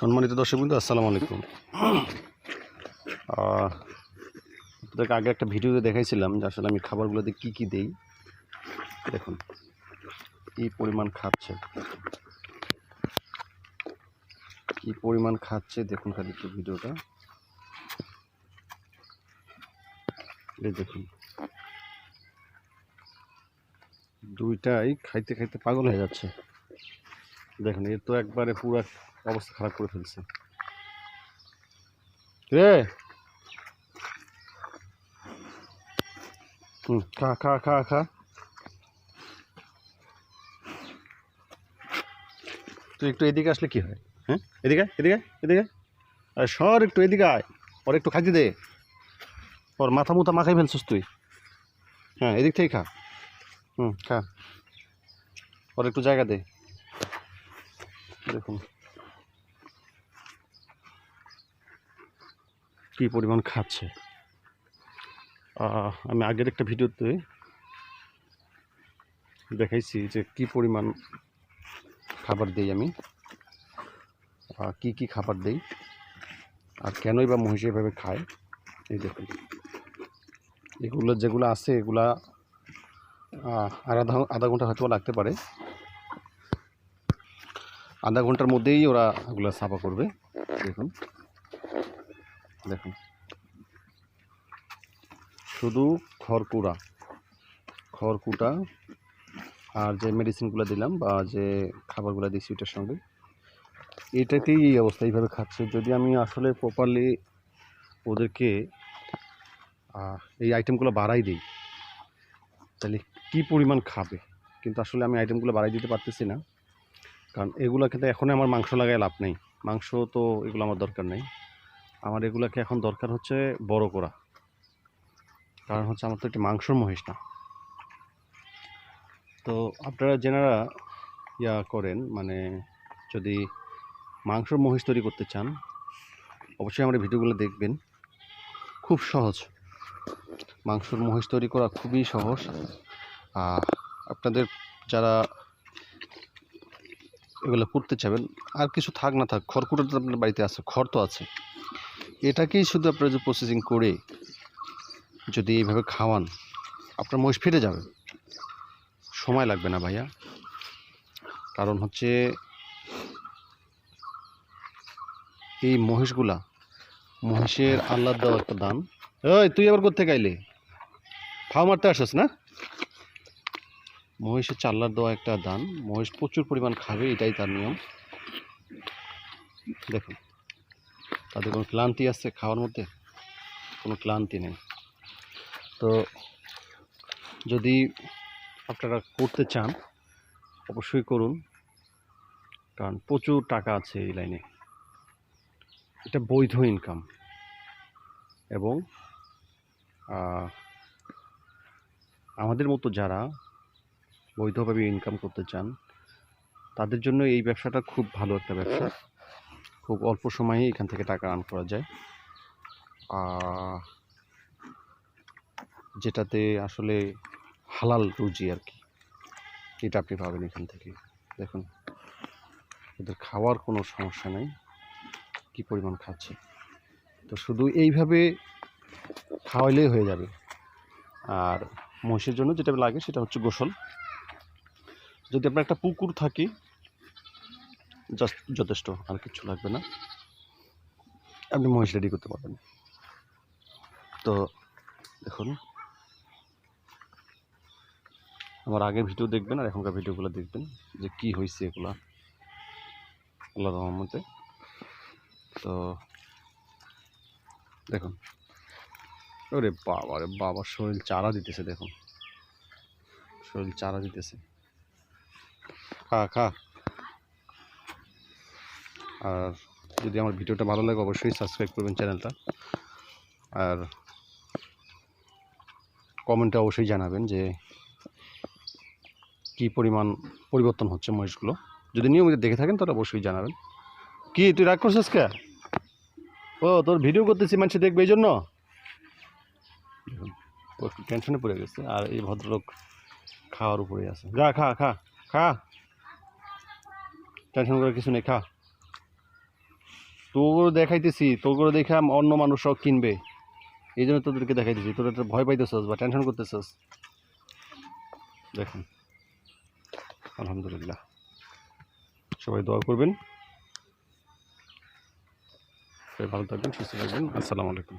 সম্মানিত দর্শক বিন্দু, আসসালামু আলাইকুম। আপনাদেরকে আগে একটা ভিডিওতে দেখাইছিলাম যে আসলে আমি খাবারগুলোতে কী কী দিই। দেখুন, কী পরিমাণ খাচ্ছে। কী পরিমাণ খাচ্ছে, দেখুন খালি একটু ভিডিওটা এই দেখুন। দুইটাই খাইতে খাইতে পাগল হয়ে যাচ্ছে। দেখুন, এ তো একবারে পুরো অবস্থা খারাপ করে ফেলছে। রে! খা খা খা খা। তুই একটু এদিকে আসলে কি হয়? হ্যাঁ? এদিকে এদিকে এদিকে। আরে সর একটু এদিকে আয় ওর একটু খাইতে দে। ওর মাথা মুথা মাখাই ফেলছিস তুই। হ্যাঁ এদিক থেকে খা। হুম খা। ওর একটু জায়গা দে। দেখুন। কি পরিমাণ খাচ্ছে? আমি আগের একটা ভিডিওতে দেখাইছি যে কি পরিমাণ খাবার দেই আমি কি কি খাবার দেই, আর কেনই বা মহিষ এভাবে খায়, এই দেখুন। এগুলো যেগুলো আছে, এগুলা আর আধা আধা ঘণ্টা হয়তো লাগতে পারে। আধা ঘণ্টার মধ্যেই ওরা এগুলো সাফা করবে, দেখুন। দেখুন। শুধু খড়কুড়া খড়কুটা আর যে মেডিসিনগুলো দিলাম বা যে খাবারগুলো দিচ্ছি ওটার সঙ্গে এটাতেই এই অবস্থা এইভাবে খাচ্ছে। যদি আমি আসলে প্রপারলি ওদেরকে এই আইটেমগুলো বাড়াই দিই, তাহলে কী পরিমাণ খাবে? কিন্তু আসলে আমি আইটেমগুলো বাড়াই দিতে পারতেছি না। কারণ এগুলো কিন্তু এখনই আমার মাংস লাগায় লাভ নেই। মাংস তো এগুলো আমার দরকার নেই। আমার এগুলোকে এখন দরকার হচ্ছে বড় করা। কারণ হচ্ছে আমার তো একটি মাংসর মহিষ না। তো আপনারা যেনারা ইয়া করেন মানে যদি মাংসর মহিষ তৈরি করতে চান, অবশ্যই আমার ভিডিওগুলো দেখবেন। খুব সহজ। মাংসর মহিষ তৈরি করা খুবই সহজ। আপনাদের যারা এগুলো করতে চাবেন, আর কিছু থাক না থাক খড়কুটো তো আপনার বাড়িতে আছে, খড় তো আছে। এটাকেই শুধু আপনারা যে প্রসেসিং করে যদি এইভাবে খাওয়ান, আপনার মহিষ ফেটে যাবে। সময় লাগবে না ভাইয়া। কারণ হচ্ছে এই মহিষগুলা, মহিষের আল্লাহ দেওয়া একটা দান। ওই তুই আবার করতে গাইলে ফাও মারতে আসছ না? মহিষের চাল্লার দেওয়া একটা দান। মহিষ প্রচুর পরিমাণ খাবে, এটাই তার নিয়ম। দেখুন। তাদের কোনো ক্লান্তি আছে খাওয়ার মধ্যে? কোনো ক্লান্তি নেই। তো যদি আপনারা করতে চান, অবশ্যই করুন, কারণ প্রচুর টাকা আছে এই লাইনে। এটা বৈধ ইনকাম এবং আমাদের মতো যারা বৈধভাবে ইনকাম করতে চান, তাদের জন্য এই ব্যবসাটা খুব ভালো একটা ব্যবসা। খুব অল্প সময়ে এখান থেকে টাকা আর্ন করা যায়। যেটাতে আসলে হালাল রুজি আর কি। এটা আপনি পাবেন এখান থেকে। দেখুন, ওদের খাওয়ার কোনো সমস্যা নেই। কী পরিমাণ খাচ্ছে? তো শুধু এইভাবে খাওয়াইলেই হয়ে যাবে। আর মহিষের জন্য যেটা লাগে সেটা হচ্ছে গোসল। যদি আপনার একটা পুকুর থাকে জাস্ট যথেষ্ট, আর কিছু লাগবে না। আপনি মহিষ রেডি করতে পারবেন। তো দেখুন, আমার আগের ভিডিও দেখবেন আর এখনকার ভিডিওগুলো দেখবেন যে কি হয়েছে এগুলা। আল্লাহ রহমতে। তো দেখুন, ওরে বাবা রে, বাবা, শরীর চারা দিতেছে দেখুন। শরীর চারা দিতেছে। খা খা। আর যদি আমার ভিডিওটা ভালো লাগে, অবশ্যই সাবস্ক্রাইব করবেন চ্যানেলটা আর কমেন্টে অবশ্যই জানাবেন যে কি পরিমাণ পরিবর্তন হচ্ছে মহিষগুলো। যদি নিয়মিত দেখে থাকেন, তাহলে অবশ্যই জানাবেন। কি, তুই রাগ করছিস কে? ও, তোর ভিডিও করতেছি, মানুষ দেখবে এই জন্য টেনশনে পড়ে গেছে, আর এই ভদ্রলোক খাওয়ার উপরে আছে। যা, খা খা খা। টেনশন করে কিছু নেই, খা। তোর দেখাইতেছি তোর দেখে অন্য মানুষ সব কিনবে। এই জন্য তোদেরকে দেখাইতেছি। তোরা একটা ভয় পাইতেছস বা টেনশন করতেছস। দেখুন। আলহামদুলিল্লাহ। সবাই দোয়া করবেন। সবাই ভালো থাকবেন, সুস্থ থাকবেন। আসসালামু আলাইকুম।